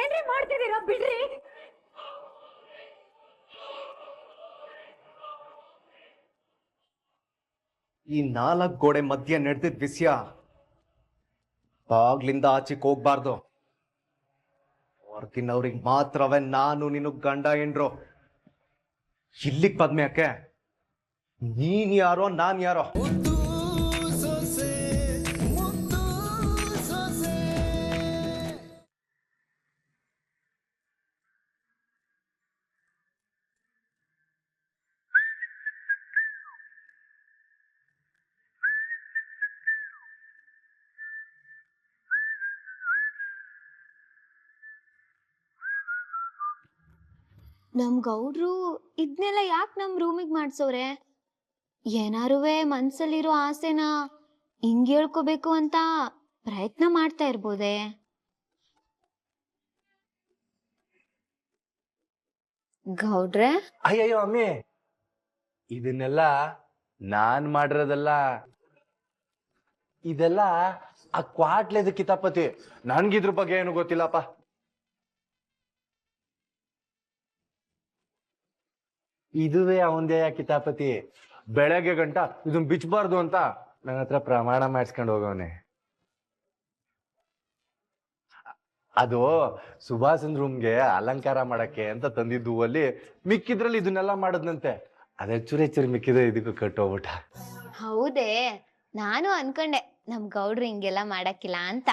ಏನ್ರಿ ಮಾಡ್ತಿದ್ದೀರಾ? ಬಿಡ್ರಿ. ಈ ನಾಲ್ಕು ಗೋಡೆ ಮಧ್ಯೆ ನಡೆದಿದ್ ವಿಷಯ ಬಾಗ್ಲಿಂದ ಆಚೆಗೆ ಹೋಗ್ಬಾರ್ದು. ಹೊರಗಿನವ್ರಿಗೆ ಮಾತ್ರವೇ ನಾನು ನಿನಗ್ ಗಂಡ ಏನ್ರು ಇಲ್ಲಿಗ್ ಪದ್ಮೆ ಯಾಕೆ ನೀನ್ ಯಾರೋ ನಾನ್ ಯಾರೋ? ನಮ್ ಗೌಡ್ರು ಇದ್ನೆಲ್ಲ ಯಾಕೆ ನಮ್ ರೂಮಿಗ್ ಮಾಡ್ಸೋರೆ ಏನಾರುವೆ ಮನ್ಸಲ್ಲಿರೋ ಆಸೆನ ಹಿಂಗ್ ಹೇಳ್ಕೋಬೇಕು ಅಂತ ಪ್ರಯತ್ನ ಮಾಡ್ತಾ ಇರ್ಬೋದೆ? ಗೌಡ್ರೆ? ಅಯ್ಯಯ್ಯೋ ಅಮ್ಮಿ, ಇದನ್ನೆಲ್ಲ ನಾನ್ ಮಾಡಿರೋದಲ್ಲ. ಇದೆಲ್ಲ ಆ ಕ್ವಾಟ್ಲೆದ ಕಿತಾಪತಿ. ನನ್ಗಿದ್ರ ಬಗ್ಗೆ ಏನು ಗೊತ್ತಿಲ್ಲಪ್ಪ. ಇದುವೇ ಅವಂದೇ ಕಿತಾಪತಿ. ಬೆಳಗ್ಗೆ ಗಂಟ ಇದನ್ ಬಿಚ್ಚಬಾರ್ದು ಅಂತ ನನ್ನ ಹತ್ರ ಪ್ರಮಾಣ ಮಾಡಿಸ್ಕೊಂಡು ಹೋಗವನೆ. ಅದು ಸುಭಾಷನ್ ರೂಮ್ಗೆ ಅಲಂಕಾರ ಮಾಡಕ್ಕೆ ಅಂತ ತಂದಿದ್ದು ಅಲ್ಲಿ ಮಿಕ್ಕಿದ್ರಲ್ಲಿ ಇದನ್ನೆಲ್ಲ ಮಾಡದ್ನಂತೆ. ಅದೇ ಚುರೆ ಚೂರಿ ಮಿಕ್ಕಿದ್ರೆ ಇದಕ್ಕೂ ಕಟ್ಟೋಗ್ಬಿಟ್ಟ. ಹೌದೇ ನಾನು ಅನ್ಕೊಂಡೆ ನಮ್ ಗೌಡ್ರು ಹಿಂಗೆಲ್ಲ ಮಾಡಕ್ಕಿಲ್ಲ ಅಂತ.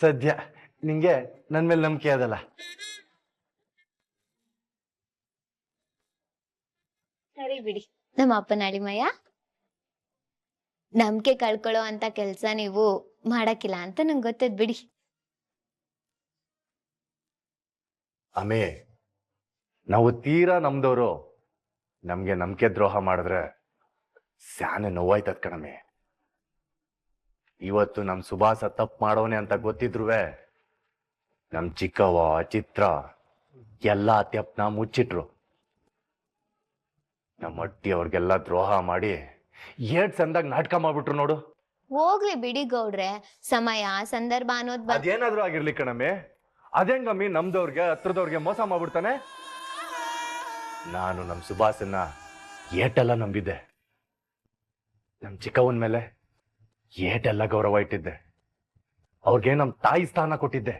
ಸದ್ಯ ನಿಂಗೆ ನನ್ ಮೇಲೆ ನಂಬಿಕೆ ಅದಲ್ಲ. ಸರಿ ಬಿಡಿ. ನಮ್ಮ ಅಪ್ಪನ ಅಳಿಮಯ್ಯ, ನಂಬಿಕೆ ಕಳ್ಕೊಳ್ಳೋ ಅಂತ ಕೆಲ್ಸ ನೀವು ಮಾಡಕ್ಕಿಲ್ಲ ಅಂತ ನಂಗೆ ಗೊತ್ತದ್ ಬಿಡಿ. ಅಮೇ ನಾವು ತೀರಾ ನಮ್ದವ್ರು ನಮ್ಗೆ ನಂಬಿಕೆ ದ್ರೋಹ ಮಾಡಿದ್ರೆ ಸ್ಯಾನೆ ನೋವಾಯ್ತದ ಕಣಮೆ ಇವತ್ತು ನಮ್ ಸುಭಾಸ ತಪ್ಪು ಮಾಡೋನೆ ಅಂತ ಗೊತ್ತಿದ್ರುವೆ ನಮ್ ಚಿಕ್ಕವ್ವ, ಚಿತ್ರ, ಎಲ್ಲ ತೆಪ್ನ ಮುಚ್ಚಿಟ್ರು. ನಮ್ಮ ಅಟ್ಟಿ ಅವ್ರಿಗೆಲ್ಲ ದ್ರೋಹ ಮಾಡಿ ಏಟ್ ಸಂದಾಗ ನಾಟಕ ಮಾಡ್ಬಿಟ್ರು ನೋಡು. ಹೋಗ್ಲಿ ಬಿಡಿ ಗೌಡ್ರೆ. ಸಮಯ ಸಂದರ್ಭ ಅನ್ನೋದ್ ಬ ಅದೇನಾದ್ರೂ ಆಗಿರ್ಲಿ ಕಣಮ್ಮಿ. ಅದೇಂಗಮ್ಮಿ ನಮ್ದವ್ರಿಗೆ ಹತ್ರದವ್ರಿಗೆ ಮೋಸ ಮಾಡ್ಬಿಡ್ತಾನೆ? ನಾನು ನಮ್ ಸುಭಾಸನ್ನ ಏಟೆಲ್ಲ ನಂಬಿದ್ದೆ. ನಮ್ ಚಿಕ್ಕವನ್ ಮೇಲೆ ಏಟೆಲ್ಲ ಗೌರವ ಇಟ್ಟಿದ್ದೆ. ಅವ್ರಿಗೆ ನಮ್ ತಾಯಿ ಸ್ಥಾನ ಕೊಟ್ಟಿದ್ದೆ.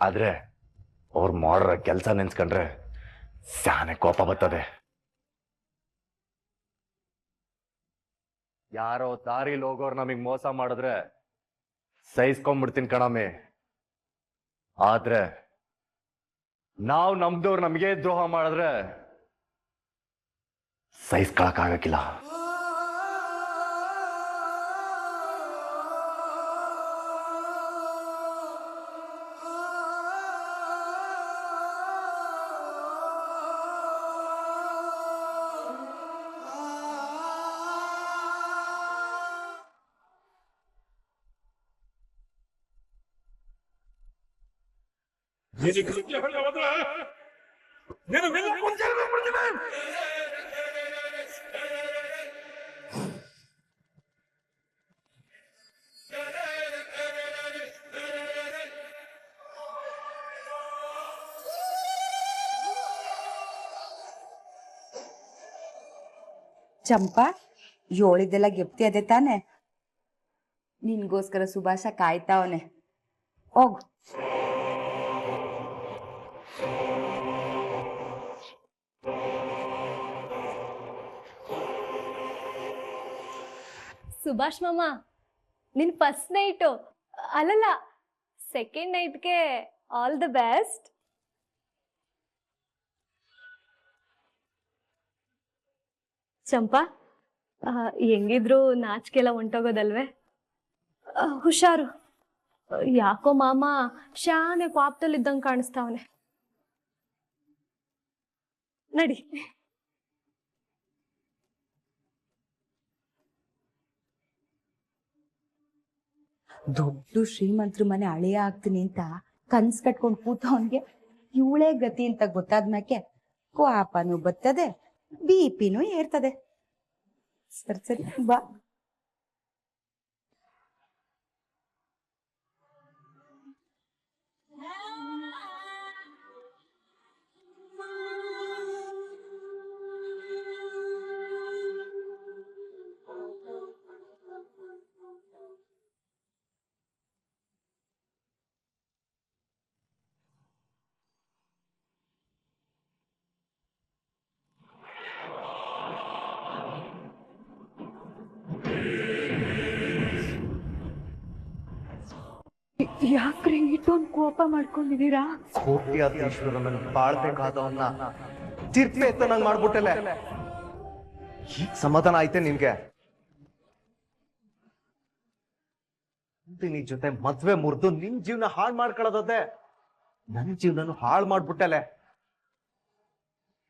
ಆದ್ರೆ ಅವ್ರು ಮಾಡ್ರ ಕೆಲ್ಸ ನೆನ್ಸ್ಕೊಂಡ್ರೆ ಸ್ಯಾನೆ ಕೋಪ ಬರ್ತದೆ. ಯಾರೋ ದಾರಿಲಿ ಹೋಗೋರು ನಮಗ್ ಮೋಸ ಮಾಡಿದ್ರೆ ಸಹಿಸ್ಕೊಂಡ್ಬಿಡ್ತೀನಿ ಕಣಮೆ ಆದ್ರೆ ನಾವ್ ನಮ್ದವ್ರು ನಮಗೆ ದ್ರೋಹ ಮಾಡಿದ್ರೆ ಸಹಿಸ್ಕೊಳಕ್ಕಾಗಕ್ಕಿಲ್ಲ ಚಂಪಾ ಏಳಿದ್ದೆಲ್ಲ ಗೆಪ್ತಿ ಅದೇ ತಾನೆ ನಿನ್ಗೋಸ್ಕರ ಸುಭಾಷ ಕಾಯ್ತಾವನೆ ಹೋಗು ಸುಭಾಷ್ ಮಾಮ ನಿನ್ ಫಸ್ಟ್ ನೈಟು ಅಲ್ಲಲ್ಲ ಸೆಕೆಂಡ್ ನೈಟ್ಗೆ ಆಲ್ ದ ಬೆಸ್ಟ್ ಚಂಪಾ ಹೆಂಗಿದ್ರು ನಾಚಿಕೆಲ್ಲ ಹೊಂಟೋಗೋದಲ್ವೇ? ಹುಷಾರು. ಯಾಕೋ ಯಾಕೋ ಮಾಮ ಶಾನೆ ಪಾಪದಲ್ಲಿದ್ದಂಗೆ ಕಾಣಿಸ್ತಾವನೆ. ನಡಿ. ದೊಡ್ಡ ಶ್ರೀಮಂತರ ಮನೆ ಅಳೆಯ ಆಗ್ತೀನಿ ಅಂತ ಕನ್ಸ್ ಕಟ್ಕೊಂಡ್ ಕೂತವನ್ಗೆ ಇವಳೇ ಗತಿ ಅಂತ ಗೊತ್ತಾದ್ಮ್ಯಾಕೆ ಕೋಪನು ಬರ್ತದೆ, ಬಿ ಪಿನೂ ಏರ್ತದೆ. ಸರಿ ಸರಿ, ಬಾ. ಯಾಕ್ರಿ ಇಟ್ಟೊಂದು ಕೋಪ ಮಾಡ್ಕೊಂಡಿದೀರಾ ಕೋಟ್ಯಾಧೀಶ್ವರನ ಬಾಳ್ಬೇಕಾದವನ್ನ ತಿರ್ಪೆ ಎತ್ತನಂಗ್ ಮಾಡ್ಬಿಟ್ಟಲೆ. ಈಗ ಸಮಾಧಾನ ಆಯ್ತೆ ನಿನ್ಗೆ? ನಿನ್ ಜೊತೆ ಮದ್ವೆ ಮುರಿದು ನಿನ್ ಜೀವನ ಹಾಳ್ ಮಾಡ್ಕೊಳ್ಳೋದದೆ ನನ್ ಜೀವನನು ಹಾಳ್ ಮಾಡ್ಬಿಟ್ಟಲೆ.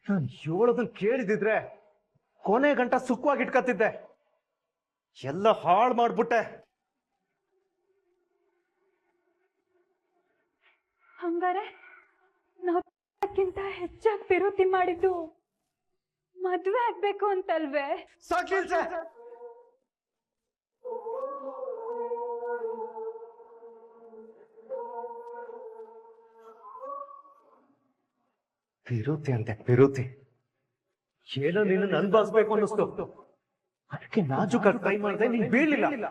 ನಾನ್ ಹೇಳೋದನ್ನ ಕೇಳಿದಿದ್ರೆ ಕೊನೆ ಗಂಟ ಸುಖವಾಗಿ ಇಟ್ಕತ್ತಿದ್ದೆ ಎಲ್ಲ ಹಾಳ್ ಮಾಡ್ಬಿಟ್ಟೆ. ಹಂಗಾರೆ ನಾವ್ಕಿಂತ ಹೆಚ್ಚಾಗಿ ಮಾಡಿದ್ದು ಮದ್ವೆ ಆಗ್ಬೇಕು ಅಂತಲ್ವೇ? ಸಾಕಿಲ್ಸೆ ವಿರೋಧಿ ಅಂತೆ ವಿರೋಧಿ ಏನೋ ನಿನ್ನ ಅನ್ಭವಿಸ್ಬೇಕು ಅನ್ನಿಸ್ತು. ಅದಕ್ಕೆ ನಾಜುಕಾಗಿ ಟ್ರೈ ಮಾಡಿದೆ ನೀನ್ ಬೀಳಿಲ್ಲ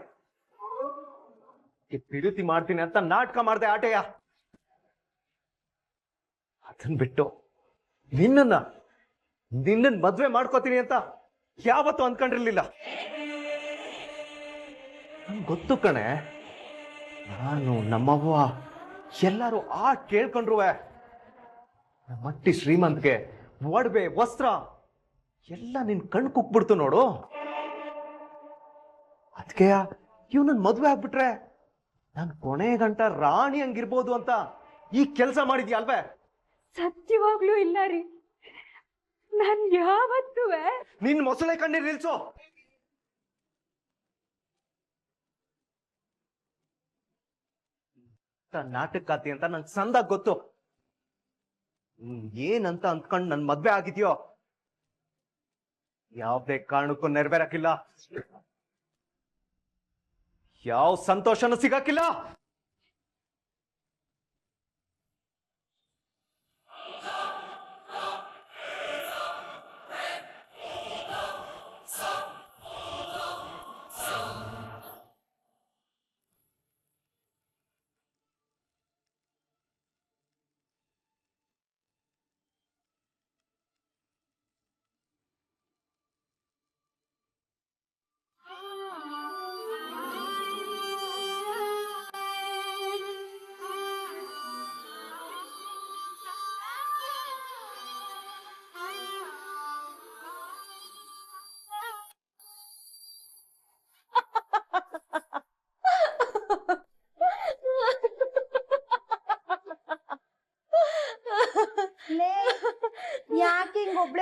ಪಿರುತಿ ಮಾಡ್ತೀನಿ ಅಂತ ನಾಟಕ ಮಾಡ್ದೆ ಆಟೆಯ. ಅದನ್ ಬಿಟ್ಟು ನಿನ್ನನ್ನ, ನಿನ್ನನ್ ಮದ್ವೆ ಮಾಡ್ಕೋತೀನಿ ಅಂತ ಯಾವತ್ತು ಅನ್ಕೊಂಡಿರ್ಲಿಲ್ಲ. ಗೊತ್ತು ಕಣೆ, ನಾನು ನಮ್ಮವ್ವ ಎಲ್ಲರೂ ಆ ಕೇಳ್ಕೊಂಡ್ರುವೆ. ನಮ್ಮಟ್ಟಿ ಶ್ರೀಮಂತ್ಗೆ ಒಡವೆ, ವಸ್ತ್ರ ಎಲ್ಲ ನಿನ್ ಕಣ್ ಕುಕ್ಬಿಡ್ತು ನೋಡು. ಅದಕ್ಕೆ ಇವ್ ನನ್ ಮದ್ವೆ ಆಗ್ಬಿಟ್ರೆ ನಾನು ಕೊನೆ ಗಂಟ ರಾಣಿ ಹಂಗಿರ್ಬೋದು ಅಂತ ಈ ಕೆಲಸ ಮಾಡಿದ್ಯಾ ಅಲ್ವೇ? ಸತ್ಯವಾಗ್ಲೂ ಇಲ್ಲ ರೀ. ನಾನ್ ಯಾವತ್ತು ನಿನ್ ಮೊಸಳೆ ಕಣ್ಣೀರ್ ನಿಲ್ಸು. ನಾಟಕಾತಿ ಅಂತ ನನ್ ಸಂದಾಗ ಗೊತ್ತು. ಏನಂತ ಅಂದ್ಕೊಂಡು ನನ್ ಮದ್ವೆ ಆಗಿದ್ಯೋ? ಯಾವ್ದೇ ಕಾರಣಕ್ಕೂ ನೆರವೇರಕ್ಕಿಲ್ಲ. ಯಾವ ಸಂತೋಷನೂ ಸಿಗಕ್ಕಿಲ್ಲ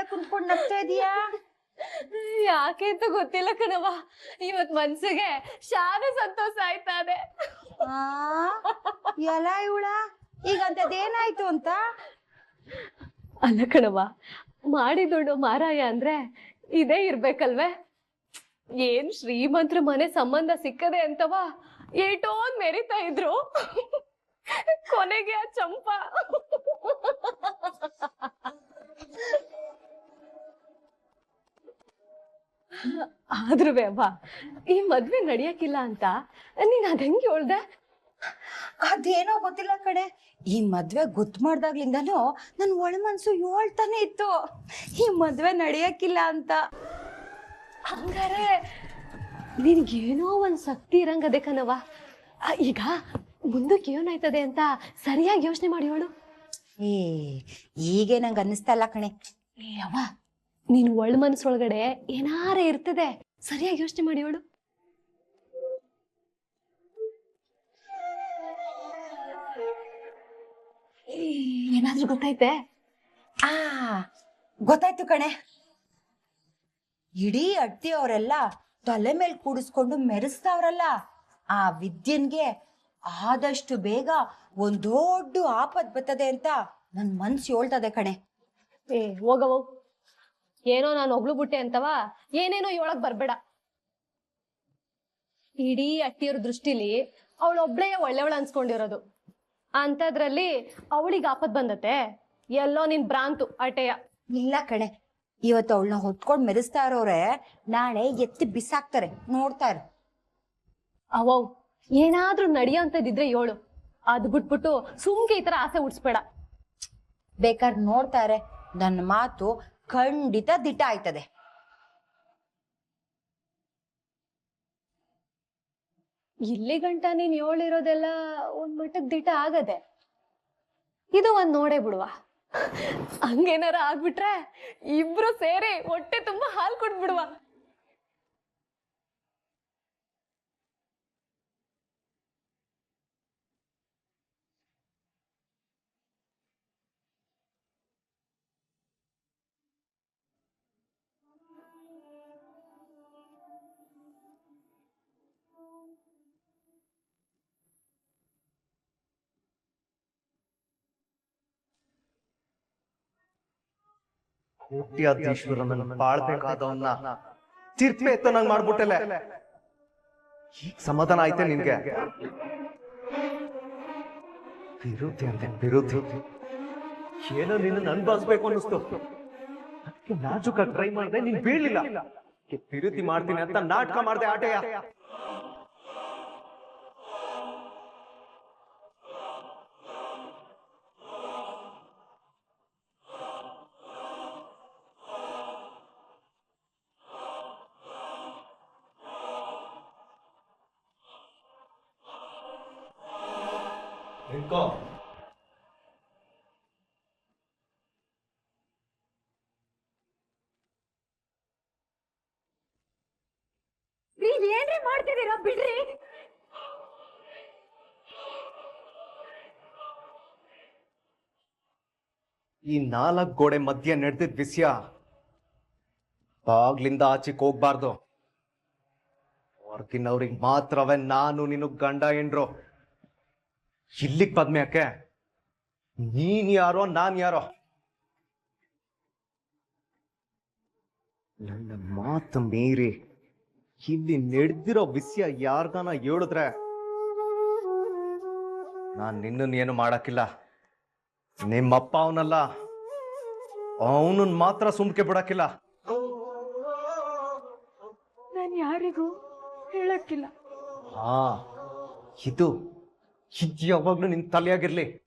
ಕುಂತ್ಕೊಂಡ್ ನಗ್ತಾ ಇದೀಯಾ? ಯಾಕೆ ಅಂತ ಗೊತ್ತಿಲ್ಲ ಕಣವ ಇವತ್ ಮನ್ಸಿಗೆ ಶಾನ ಸಂತೋಷ ಆಯ್ತಾ ಇದೆ ಆ ಎಲ್ಲ ಇವಳ? ಈಗ ಅಂತದೇನಾಯ್ತು ಅಂತ? ಅಲ್ಲ ಕಣವ ಮಾಡಿದುಣ್ಣು ಮಾರಾಯ ಅಂದ್ರೆ ಇದೇ ಇರ್ಬೇಕಲ್ವೇ? ಏನ್ ಶ್ರೀಮಂತ್ರ ಮನೆ ಸಂಬಂಧ ಸಿಕ್ಕದೆ ಅಂತವ ಏಟೋನ್ ಮೆರಿತಾ ಇದ್ರು. ಕೊನೆಗೆ ಆ ಚಂಪ. ಆದ್ರೂ ಅವ್ವ ಈ ಮದ್ವೆ ನಡಿಯಕ್ಕಿಲ್ಲ ಅಂತ ನೀನ್ ಅದಂಗೆ ಹೇಳ್ದೆ? ಅದೇನೋ ಗೊತ್ತಿಲ್ಲ ಕಡೆ ಈ ಮದ್ವೆ ಗೊತ್ತು ಮಾಡ್ದಾಗ್ಲಿಂದನೂ ನನ್ ಒಳ ಮನ್ಸು ಹೇಳ್ತಾನೆ ಇತ್ತು. ಈ ಮದ್ವೆ ನಡೆಯಕ್ಕಿಲ್ಲ ಅಂತ. ಹಂಗಾರೆ ನಿನ್ಗೇನೋ ಒಂದ್ ಶಕ್ತಿ ಇರಂಗದೆ ಕಣವ ಆ, ಈಗ ಮುಂದಕ್ಕೆ ಏನಾಯ್ತದೆ ಅಂತ ಸರಿಯಾಗಿ ಯೋಚನೆ ಮಾಡಿ ಹೇಳು. ಏ ಈಗೆ ನಂಗೆ ಅನ್ನಿಸ್ತಾ ಇಲ್ಲ ಕಣೆ. ಏ ಅವ್ವ ನೀನ್ ಒಳ್ ಮನಸ್ಸೊಳಗಡೆ ಏನಾರ ಇರ್ತದೆ, ಸರಿಯಾಗಿ ಯೋಚನೆ ಮಾಡಿ ಅವಳು ಏನಾದ್ರೂ ಗೊತ್ತಾಯ್ತೆ ಆ, ಗೊತ್ತಾಯ್ತು ಕಣೆ. ಇಡೀ ಅಟ್ಟಿ ಅವರೆಲ್ಲ ತಲೆ ಮೇಲೆ ಕೂಡಿಸ್ಕೊಂಡು ಮೆರೆಸ್ತಾವ್ರಲ್ಲ ಆ ವಿದ್ಯನ್ಗೆ ಆದಷ್ಟು ಬೇಗ ಒಂದ್ ದೊಡ್ಡ ಆಪತ್ ಬರ್ತದೆ ಅಂತ ನನ್ ಮನ್ಸು ಹೇಳ್ತದೆ ಕಣೆ. ಏ ಹೋಗವು ಏನೋ ನಾನು ಒಬ್ಳು ಬುಟ್ಟೆ ಅಂತವಾ? ಏನೇನೋ ಇವಳಗ್ ಬರ್ಬೇಡ. ಇಡೀ ಅಟ್ಟಿಯವ್ರ ದೃಷ್ಟಿಲಿ ಅವಳೊಬ್ಳೇ ಒಳ್ಳೆವಳ ಅನ್ಸ್ಕೊಂಡಿರೋದು. ಅಂತದ್ರಲ್ಲಿ ಅವಳಿಗೆ ಆಪತ್ ಬಂದತೆ ಎಲ್ಲೋ ನಿನ್ ಭ್ರಾಂತು ಅಟೆಯ. ಇಲ್ಲ ಕಣೆ. ಇವತ್ತು ಅವಳನ್ನ ಹೊತ್ಕೊಂಡು ಮೆರೆಸ್ತಾ ಇರೋರೆ ನಾಳೆ ಎತ್ತಿ ಬಿಸಾಕ್ತಾರೆ. ನೋಡ್ತಾರೆ ಅವೌ ಏನಾದ್ರೂ ಏನಾದ್ರೂ ನಡೆಯೋಂಥದ್ದಿದ್ರೆ ಏಳು. ಅದ್ ಬಿಟ್ಬಿಟ್ಟು ಸುಮ್ಕೆ ಈ ತರ ಆಸೆ ಉಡ್ಸ್ಬೇಡ ಬೇಕಾದ್ರೆ ನೋಡ್ತಾರೆ ನನ್ನ ಮಾತು ಖಂಡಿತ ದಿಟ ಆಯ್ತದೆ. ಇಲ್ಲಿ ಗಂಟ ನೀನ್ ಹೇಳಿರೋದೆಲ್ಲ ಒಂದ್ ಮಟ್ಟಕ್ ದಿಟ ಆಗದೆ. ಇದು ಒಂದ್ ನೋಡೇ ಬಿಡುವ. ಹಂಗೇನಾರ ಆಗ್ಬಿಟ್ರೆ ಇಬ್ರು ಸೇರಿ ಹೊಟ್ಟೆ ತುಂಬಾ ಹಾಲ್ ಕೊಟ್ಬಿಡುವ. ಕೋಟ್ಯಾಧೀಶ್ವರನ ಬಾಳ್ಬೇಕಾದವನ್ನ ತಿರ್ಪೆ ಎತ್ತನಂಗ್ ಮಾಡ್ಬಿಟ್ಟಲೆ. ಈಗ ಸಮಾಧಾನ ಆಯ್ತೆ ನಿನ್ಗೆ? ವಿರೋಧಿ ಅಂತೆ ಏನೋ ನಿನ್ನ ಅನ್ಭವಿಸ್ಬೇಕು ಅನ್ನಿಸ್ತು. ಅದಕ್ಕೆ ನಾಜುಕ ಟ್ರೈ ಮಾಡಿದೆ, ನೀನ್ ಬೀಳಿಲ್ಲ ವಿರೋಧಿ ಮಾಡ್ತೀನಿ ಅಂತ ನಾಟಕ ಮಾಡ್ದೆ ಆಟೆಯ. ನೀವ್ ಏನ್ರಿ ಮಾಡ್ತಿದೀರಾ ಬಿಡ್ರಿ. ಈ ನಾಲ್ಕ್ ಗೋಡೆ ಮಧ್ಯೆ ನಡೆದಿದ್ ವಿಷಯ ಬಾಗ್ಲಿಂದ ಆಚೆಕ್ ಹೋಗ್ಬಾರ್ದು. ಹೊರಗಿನವ್ರಿಗೆ ಮಾತ್ರವೇ ನಾನು ನಿನ್ನ ಗಂಡ ಏನ್ರು ಇಲ್ಲಿಗ್ ಪದ್ಮ್ಯಾಕೆ? ನೀನ್ ಯಾರೋ, ನಾನ್ ಯಾರೋ? ನನ್ನ ಮಾತು ಮೀರಿ ಇಲ್ಲಿ ನಡೆದಿರೋ ವಿಷಯ ಯಾರ್ದಾನ ಹೇಳಿದ್ರೆ ನಾನ್ ನಿನ್ನನ್ನು ಏನು ಮಾಡಕ್ಕಿಲ್ಲ. ನಿಮ್ಮಪ್ಪ ಅವನಲ್ಲ ಅವನನ್ನ ಮಾತ್ರ ಸುಮ್ಕೆ ಬಿಡಕ್ಕಿಲ್ಲ. ನಾನು ಯಾರಿಗೂ ಹೇಳಕ್ಕಿಲ್ಲ. ಹಾ ಇದು ಇದು ಯಾವಾಗ್ಲೂ ನಿನ್ ತಲೆಯಾಗಿರ್ಲಿ.